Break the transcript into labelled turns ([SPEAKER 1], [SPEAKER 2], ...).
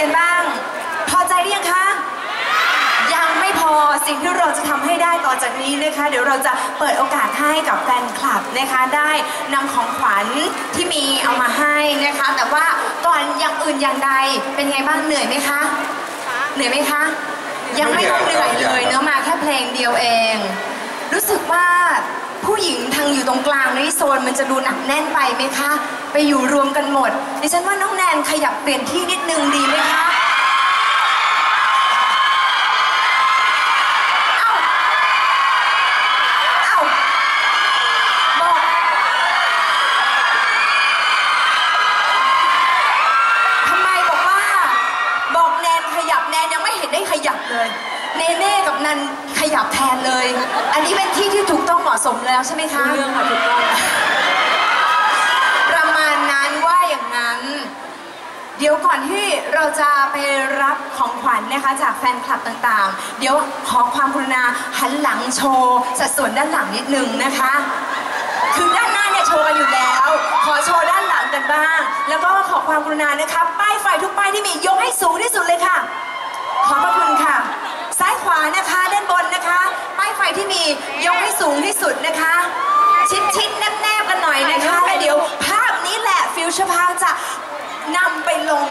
[SPEAKER 1] กันบ้าง พอใจหรือยังคะ ยังไม่พอสิ่งที่เราจะทำให้ได้ต่อจากนี้นะคะ เดี๋ยวเราจะเปิดโอกาสให้กับแฟนคลับนะคะ ได้นำของขวัญที่มีเอามาให้นะคะ แต่ว่าก่อนอย่างอื่นอย่างใดเป็นไงบ้างเหนื่อยไหมคะเหนื่อยไหมคะ ยังไม่ต้องเหนื่อยเลยเนื้อมาแค่เพลงเดียวเอง รู้สึกว่าผู้หญิงทางอยู่ตรงกลางในโซนมันจะดูหนักแน่นไปไหมคะ ไปอยู่รวมกันหมด ดิฉันว่าน้องแนนขยับเปลี่ยนที่นิดนึงดีไหม เห็นได้ขยับเลย เนเน่กับนันขยับแทนเลย อันนี้เป็นที่ที่ถูกต้องเหมาะสมแล้วใช่ไหมคะ
[SPEAKER 2] เรื่องค่ะถูกต้อง
[SPEAKER 1] ประมาณนั้นว่าอย่างนั้น เดี๋ยวก่อนที่เราจะไปรับของขวัญนะคะจากแฟนคลับต่างๆ เดี๋ยวขอความกรุณาหันหลังโชว์สัดส่วนด้านหลังนิดนึงนะคะ คือด้านหน้าเนี่ยโชว์กันอยู่แล้ว ขอโชว์ด้านหลังกันบ้าง แล้วก็ขอความกรุณานะคะป้ายไฟทุกป้ายที่มียกให้สูงที่สุดเลยค่ะ ขอบพระคุณค่ะ ซ้ายขวานะคะด้านบนนะคะ ป้ายไฟที่มี ยกให้สูงที่สุดนะคะ ชิดชิดๆแนบๆกันหน่อยนะคะแล้วเดี๋ยวภาพนี้แหละฟิวเจอร์พาจะนำไปลง